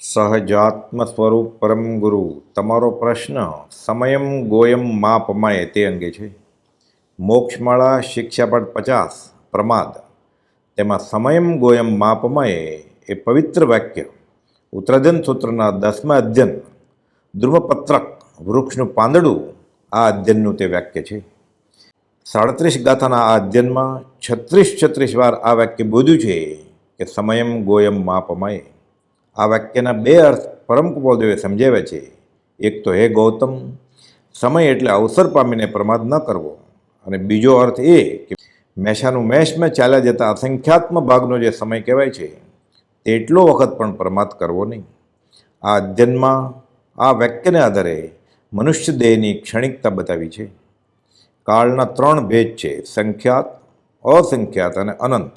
સહજાત્મ સ્વરૂપ પરમ ગુરુ. તમારો પ્રશ્ન, સમયમ ગોયમ માપમાય તે અંગે છે. મોક્ષમાળા શિક્ષાપટ પચાસ, પ્રમાદ. તેમાં સમયમ ગોયમ મા પમાય એ પવિત્ર વાક્ય. ઉત્તરાજન સૂત્રના દસમા અધ્યયન. ધ્રુવપત્રક, વૃક્ષનું પાંદડું, આ અધ્યયનનું તે વાક્ય છે. સાડત્રીસ ગાથાના આ અધ્યયનમાં છત્રીસ છત્રીસ વાર આ વાક્ય બોધ્યું છે કે સમયમ ગોયમ મા પમાય આ વાક્યના બે અર્થ પરમ કુપોલદેવે સમજાવ્યા છે. એક તો, હે ગૌતમ, સમય એટલે અવસર પામીને પ્રમાદ ન કરવો. અને બીજો અર્થ એ કે મેષાનું મેષમાં ચાલ્યા જતા અસંખ્યાત્મ ભાગનો જે સમય કહેવાય છે, તેટલો વખત પણ પ્રમાદ કરવો નહીં. આ અધ્યયનમાં આ વાક્યને આધારે મનુષ્ય દેહની ક્ષણિકતા બતાવી છે. કાળના ત્રણ ભેદ છે, સંખ્યાત, અસંખ્યાત અને અનંત.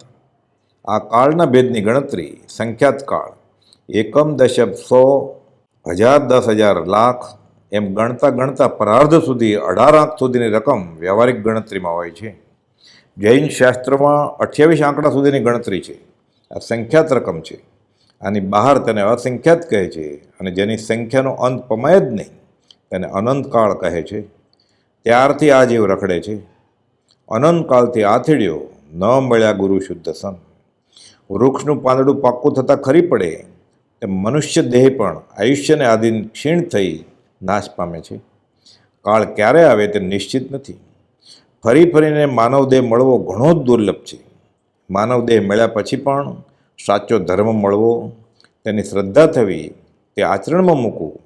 આ કાળના ભેદની ગણતરી સંખ્યાત કાળ એકમ દશક સો, હજાર દસ હજાર લાખ એમ ગણતા ગણતા પરાર્ધ સુધી અઢાર આંક સુધીની રકમ વ્યવહારિક ગણતરીમાં હોય છે. જૈન શાસ્ત્રમાં અઠ્યાવીસ આંકડા સુધીની ગણતરી છે. આ સંખ્યાત રકમ છે. આની બહાર તેને અસંખ્યાત કહે છે અને જેની સંખ્યાનો અંત પમાય જ નહીં, તેને અનંતકાળ કહે છે. ત્યારથી આ જીવ રખડે છે. અનંતકાળથી આથેડ્યો, ન મળ્યા ગુરુ શુદ્ધ સન. વૃક્ષનું પાંદડું પાક્કું થતાં ખરી પડે તેમ મનુષ્ય દેહ પણ આયુષ્યને આધીન ક્ષીણ થઈ નાશ પામે છે. કાળ ક્યારે આવે તે નિશ્ચિત નથી. ફરી ફરીને માનવ દેહ મળવો ઘણો જ દુર્લભ છે. માનવ દેહ મળ્યા પછી પણ સાચો ધર્મ મળવો, તેની શ્રદ્ધા થવી, તે આચરણમાં મૂકવું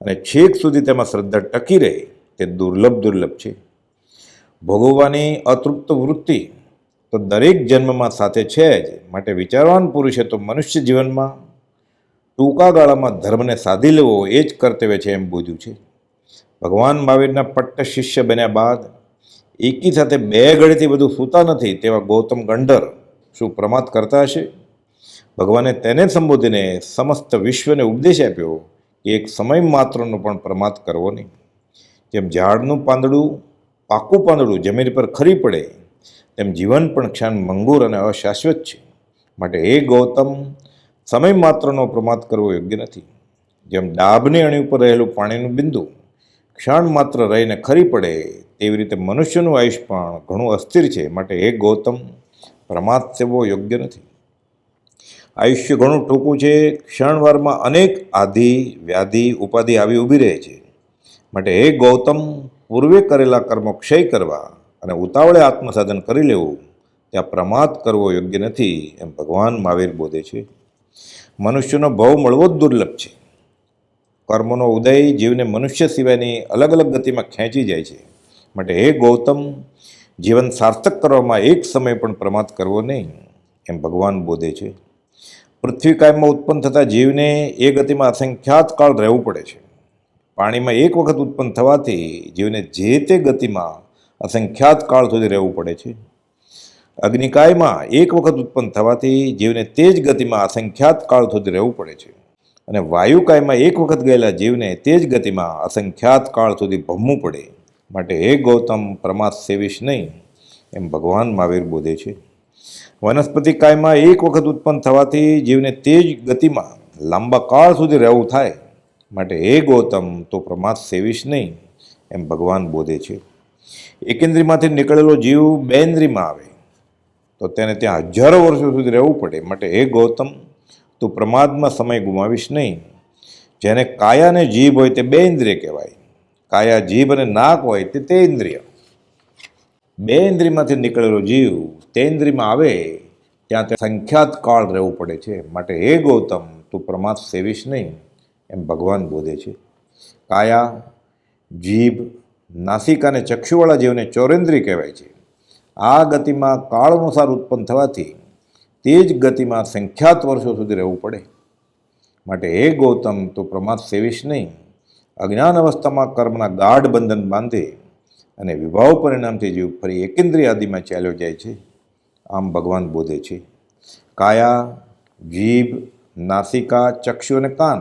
અને છેક સુધી તેમાં શ્રદ્ધા ટકી રહે તે દુર્લભ દુર્લભ છે. ભોગવવાની અતૃપ્ત વૃત્તિ તો દરેક જન્મમાં સાથે છે જ. માટે વિચારવાન પુરુષે તો મનુષ્ય જીવનમાં ટૂંકા ગાળામાં ધર્મને સાધી લેવો એ જ કર્તવ્ય છે એમ બોધ્યું છે. ભગવાન મહાવીરના પટ્ટ શિષ્ય બન્યા બાદ એકી સાથે બે ઘડીથી બધું સૂતા નથી તેવા ગૌતમ ગંડર શું પ્રમાદ કરતા હશે. ભગવાને તેને સંબોધીને સમસ્ત વિશ્વને ઉપદેશ આપ્યો કે એક સમય માત્રનો પણ પ્રમાદ કરવો નહીં. જેમ ઝાડનું પાંદડું પાકું પાંદડું જમીન પર ખરી પડે, તેમ જીવન પણ ક્ષણ મંગૂર અને અશાશ્વત છે. માટે એ ગૌતમ સમય માત્રનો પ્રમાદ કરવો યોગ્ય નથી. જેમ ડાબની અણી ઉપર રહેલું પાણીનું બિંદુ ક્ષણ માત્ર રહીને ખરી પડે, તેવી રીતે મનુષ્યનું આયુષ પણ ઘણું અસ્થિર છે. માટે એ ગૌતમ, પ્રમાદ સેવો યોગ્ય નથી. આયુષ્ય ઘણું ટૂંકું છે. ક્ષણવારમાં અનેક આધિ, વ્યાધિ, ઉપાધિ આવી ઊભી રહે છે. માટે હે ગૌતમ, પૂર્વે કરેલા કર્મો ક્ષય કરવા અને ઉતાવળે આત્મસાધન કરી લેવું, ત્યાં પ્રમાદ કરવો યોગ્ય નથી, એમ ભગવાન મહાવીર બોધે છે. મનુષ્યનો ભાવ મળવો જ દુર્લભ છે. કર્મનો ઉદય જીવને મનુષ્ય સિવાયની અલગ અલગ ગતિમાં ખેંચી જાય છે. માટે હે ગૌતમ, જીવન સાર્થક કરવામાં એક સમય પણ પ્રમાદ કરવો નહીં, એમ ભગવાન બોધે છે. પૃથ્વી કાયમમાં ઉત્પન્ન થતા જીવને એ ગતિમાં અસંખ્યાત કાળ રહેવું પડે છે. પાણીમાં એક વખત ઉત્પન્ન થવાથી જીવને જે તે ગતિમાં અસંખ્યાત કાળ સુધી રહેવું પડે છે. અગ્નિકાયમાં એક વખત ઉત્પન્ન થવાથી જીવને તે જ ગતિમાં અસંખ્યાત કાળ સુધી રહેવું પડે છે. અને વાયુકાયમાં એક વખત ગયેલા જીવને તે જ ગતિમાં અસંખ્યાત કાળ સુધી ભમવું પડે. માટે હે ગૌતમ, પ્રમાદ સેવીશ નહીં, એમ ભગવાન મહાવીર બોધે છે. વનસ્પતિ કાયમાં એક વખત ઉત્પન્ન થવાથી જીવને તે જ ગતિમાં લાંબા કાળ સુધી રહેવું થાય. માટે હે ગૌતમ, તો પ્રમાદ સેવીશ નહીં, એમ ભગવાન બોધે છે. એકેન્દ્રીમાંથી નીકળેલો જીવ બેન્દ્રીમાં આવે. તો તેને ત્યાં હજારો વર્ષો સુધી રહેવું પડે. માટે હે ગૌતમ, તું પ્રમાદમાં સમય ગુમાવીશ નહીં. જેને કાયા અને જીભ હોય તે બે ઇન્દ્રિય કહેવાય. કાયા, જીભ અને નાક હોય તે તે ઇન્દ્રિય. બે ઇન્દ્રિયમાંથી નીકળેલો જીવ તે ઇન્દ્રિયમાં આવે, ત્યાં તે સંખ્યાત કાળ રહેવું પડે છે. માટે હે ગૌતમ, તું પ્રમાદ સેવીશ નહીં, એમ ભગવાન બોધે છે. કાયા, જીભ, નાસિકા અને ચક્ષુવાળા જીવને ચોરેન્દ્રિય કહેવાય છે. આ ગતિમાં કાળ અનુસાર ઉત્પન્ન થવાથી તે જ ગતિમાં સંખ્યાત વર્ષો સુધી રહેવું પડે. માટે હે ગૌતમ, તો પ્રમાદ સેવીશ નહીં. અજ્ઞાન અવસ્થામાં કર્મના ગાઢ બંધન બાંધે અને વિભાવ પરિણામથી જીવ ફરી એકેન્દ્રિય આદિમાં ચાલ્યો જાય છે. આમ ભગવાન બોધે છે, કાયા, જીભ, નાસિકા, ચક્ષુ અને કાન,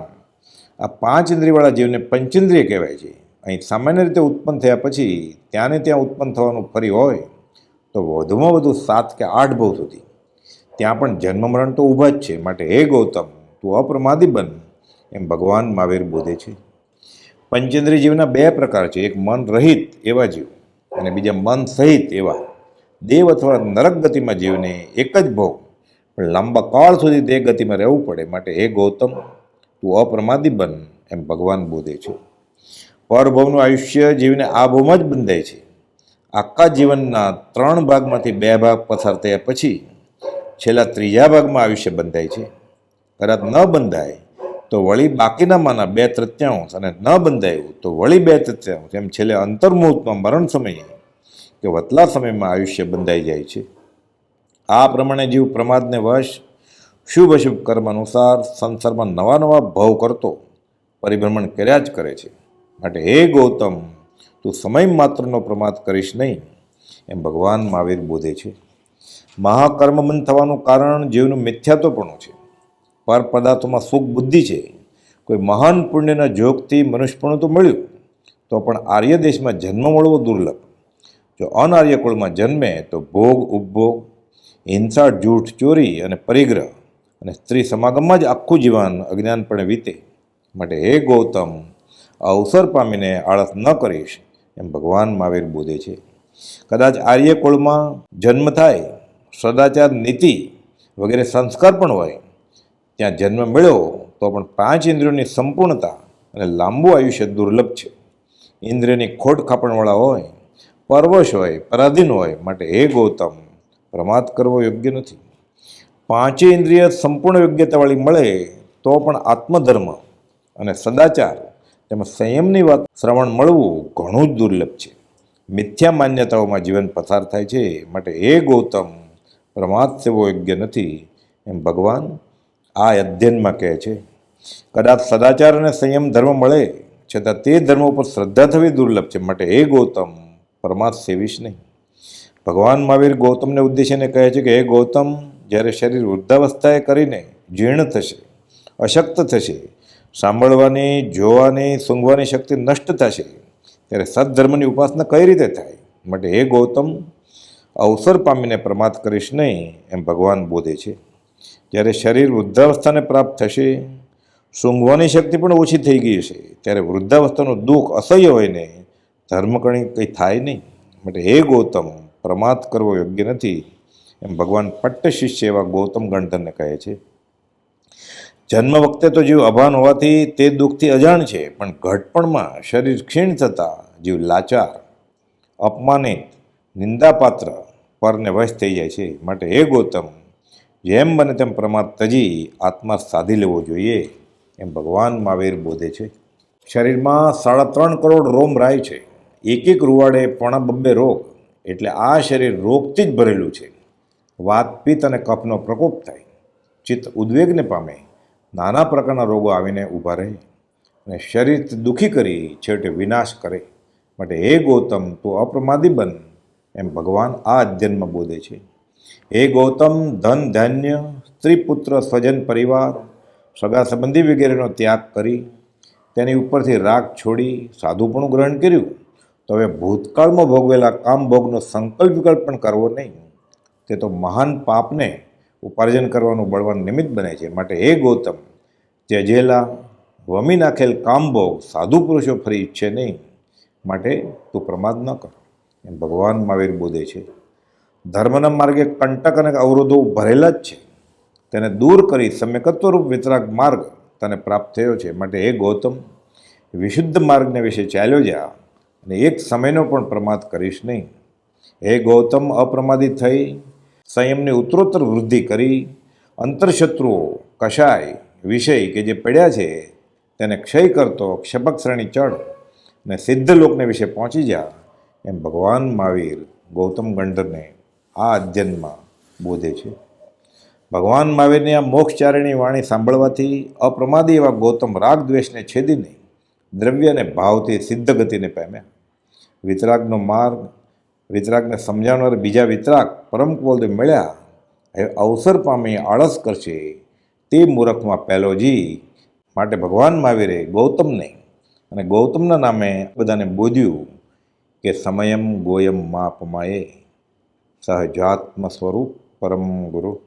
આ પાંચ ઇન્દ્રિયવાળા જીવને પંચેન્દ્રિય કહેવાય છે. અહીં સામાન્ય રીતે ઉત્પન્ન થયા પછી ત્યાંને ત્યાં ઉત્પન્ન થવાનું ફરી હોય તો વધુમાં વધુ સાત કે આઠ ભવ સુધી. ત્યાં પણ જન્મ મરણ તો ઊભા જ છે. માટે હે ગૌતમ, તું અપ્રમાદી બન, એમ ભગવાન મહાવીર બોધે છે. પંચેન્દ્રિય જીવના બે પ્રકાર છે. એક મન રહિત એવા જીવ અને બીજા મન સહિત એવા. દેવ અથવા નરક ગતિમાં જીવને એક જ ભોગ. પણ લાંબા કાળ સુધી તે ગતિમાં રહેવું પડે. માટે હે ગૌતમ, તું અપ્રમાદી બન, એમ ભગવાન બોધે છે. પરભવનું આયુષ્ય જીવને આ ભવમાં જ બંધાય છે. આખા જીવનના ત્રણ ભાગમાંથી બે ભાગ પસાર થયા પછી છેલ્લા ત્રીજા ભાગમાં આયુષ્ય બંધાય છે. કદાચ ન બંધાય તો વળી બાકીનામાંના બે તૃત્યાંશ અને ન બંધાયું તો વળી બે તૃત્યાંશ. એમ છેલ્લે અંતર્મુહૂર્તમાં મરણ સમયે કે વતલા સમયમાં આયુષ્ય બંધાઈ જાય છે. આ પ્રમાણે જીવ પ્રમાદને વશ, શુભ અશુભ કર્મ અનુસાર સંસારમાં નવા નવા ભવ કરતો, પરિભ્રમણ કર્યા જ કરે છે. માટે હે ગૌતમ તું સમય માત્રનો પ્રમાદ કરીશ નહીં. એમ ભગવાન મહાવીર બોધે છે. મહાકર્મબંધ થવાનું કારણ જીવનું મિથ્યાત્વપણું છે. પર પદાર્થોમાં સુખ બુદ્ધિ છે. કોઈ મહાન પુણ્યના જોગથી મનુષ્યપણું તો મળ્યું. તો પણ આર્ય દેશમાં જન્મ મળવો દુર્લભ. જો અનાર્ય કુળમાં જન્મે તો ભોગ, ઉપભોગ, હિંસા, જૂઠ, ચોરી અને પરિગ્રહ અને સ્ત્રી સમાગમમાં જ આખું જીવન અજ્ઞાનપણે વીતે. માટે હે ગૌતમ, અવસર પામીને આળસ ન કરીશ. એમ ભગવાન મહાવીર બોધે છે. કદાચ આર્યકુળમાં જન્મ થાય, સદાચાર નીતિ વગેરે સંસ્કાર પણ હોય, ત્યાં જન્મ મળ્યો તો પણ પાંચ ઇન્દ્રિયોની સંપૂર્ણતા અને લાંબુ આયુષ્ય દુર્લભ છે. ઇન્દ્રિયની ખોટ ખાપણવાળા હોય, પરવશ હોય, પરાધીન હોય, માટે હે ગૌતમ, પ્રમાદ કરવો યોગ્ય નથી. પાંચે ઇન્દ્રિય સંપૂર્ણ યોગ્યતાવાળી મળે, તો પણ આત્મધર્મ અને સદાચાર તેમજ સંયમની વાત શ્રવણ મળવું ઘણું જ દુર્લભ છે. મિથ્યા માન્યતાઓમાં જીવન પસાર થાય છે માટે એ ગૌતમ પ્રમાદ સેવો યોગ્ય નથી એમ ભગવાન આ અધ્યયનમાં કહે છે. કદાચ સદાચાર અને સંયમ ધર્મ મળે, છતાં તે ધર્મ ઉપર શ્રદ્ધા થવી દુર્લભ છે માટે એ ગૌતમ પરમાત્ સેવીશ નહીં. ભગવાન મહાવીર ગૌતમને ઉદ્દેશીને કહે છે કે હે ગૌતમ, જ્યારે શરીર વૃદ્ધાવસ્થાએ કરીને જીર્ણ થશે, અશક્ત થશે સાંભળવાની, જોવાની, સૂંઘવાની શક્તિ નષ્ટ થશે ત્યારે સદધર્મની ઉપાસના કઈ રીતે થાય? માટે હે ગૌતમ, અવસર પામીને પ્રમાદ કરીશ નહીં એમ ભગવાન બોધે છે. જ્યારે શરીર વૃદ્ધાવસ્થાને પ્રાપ્ત થશે, સૂંઘવાની શક્તિ પણ ઓછી થઈ ગઈ હશે, ત્યારે વૃદ્ધાવસ્થાનું દુઃખ અસહ્ય હોય ને ધર્મ કણી કંઈ થાય નહીં. માટે હે ગૌતમ, પ્રમાદ કરવો યોગ્ય નથી એમ ભગવાન પટ્ટ શિષ્ય એવા ગૌતમ ગણધરને કહે છે. જન્મ વખતે તો જીવ અભાન હોવાથી તે દુઃખથી અજાણ છે, પણ ઘટપણમાં શરીર ક્ષીણ થતાં જીવ લાચાર, અપમાનિત, નિંદાપાત્ર પરને વશ થઈ જાય છે. માટે હે ગૌતમ, જેમ બને તેમ પ્રમાદ તજી આત્મા સાધી લેવો જોઈએ એમ ભગવાન મહાવીર બોધે છે. શરીરમાં સાડા ત્રણ કરોડ રોમ રાય છે. એક એક રૂવાડે પોણા બબ્બે રોગ, એટલે આ શરીર રોગથી જ ભરેલું છે. વાત પિત્ત અને કફનો પ્રકોપ થાય. ચિત્ત ઉદ્વેગને પામે. નાના પ્રકારના રોગો આવીને ઊભા રહે અને શરીર દુઃખી કરી છેવટે વિનાશ કરે માટે હે ગૌતમ, તું અપ્રમાદી બન, એમ ભગવાન આ અધ્યયનમાં બોધે છે. હે ગૌતમ, ધન, ધાન્ય સ્ત્રી પુત્ર સ્વજન, પરિવાર, સગા સંબંધી વગેરેનો ત્યાગ કરી તેની ઉપરથી રાગ છોડી સાધુપણું ગ્રહણ કર્યું. તો હવે ભૂતકાળમાં ભોગવેલા કામ ભોગનો સંકલ્પ વિકલ્પ પણ કરવો નહીં. તે તો મહાન પાપને ઉપાર્જન કરવાનું બળવાન નિમિત્ત બને છે. માટે હે ગૌતમ ત્યજેલા વમી નાખેલ કામભોગ સાધુ પુરુષો ફરી ઈચ્છે નહીં, માટે તું પ્રમાદ ન કર. એમ ભગવાન મહાવીર બોધે છે. ધર્મના માર્ગે કંટક અને અવરોધો ભરેલા જ છે. તેને દૂર કરી સમ્યકત્વરૂપ વિતરાગ માર્ગ તને પ્રાપ્ત થયો છે. માટે હે ગૌતમ, વિશુદ્ધ માર્ગને વિશે ચાલ્યો જા અને એક સમયનો પણ પ્રમાદ કરીશ નહીં. હે ગૌતમ, અપ્રમાદિત થઈ સંયમની ઉત્તરોત્તર વૃદ્ધિ કરી, અંતરશત્રુઓ, કશાય, વિષય કે જે પડ્યા છે, તેને ક્ષય કરતો ક્ષપક શ્રેણી ચડ અને સિદ્ધ લોકને વિશે પહોંચી જા, એમ ભગવાન મહાવીર ગૌતમ ગંડરને આ અધ્યયનમાં બોધે છે. ભગવાન મહાવીરની આ મોક્ષચારિણી વાણી સાંભળવાથી અપ્રમાદી એવા ગૌતમ રાગ દ્વેષને છેદીને દ્રવ્ય અને ભાવથી સિદ્ધ ગતિને પામ્યા. વિતરાગનો માર્ગ, વિતરાગને સમજાવનાર બીજા વિતરાગ પરમ કુવલ મળ્યા. અવસર પામી આળસ કરશે. તે મૂરખમાં પહેલો જી માટે ભગવાન મહાવીરે ગૌતમને અને ગૌતમના નામે બધાને બોધ્યું કે સમયમ ગોયમ માપમાયે સહજાત્મ સ્વરૂપ પરમ ગુરુ.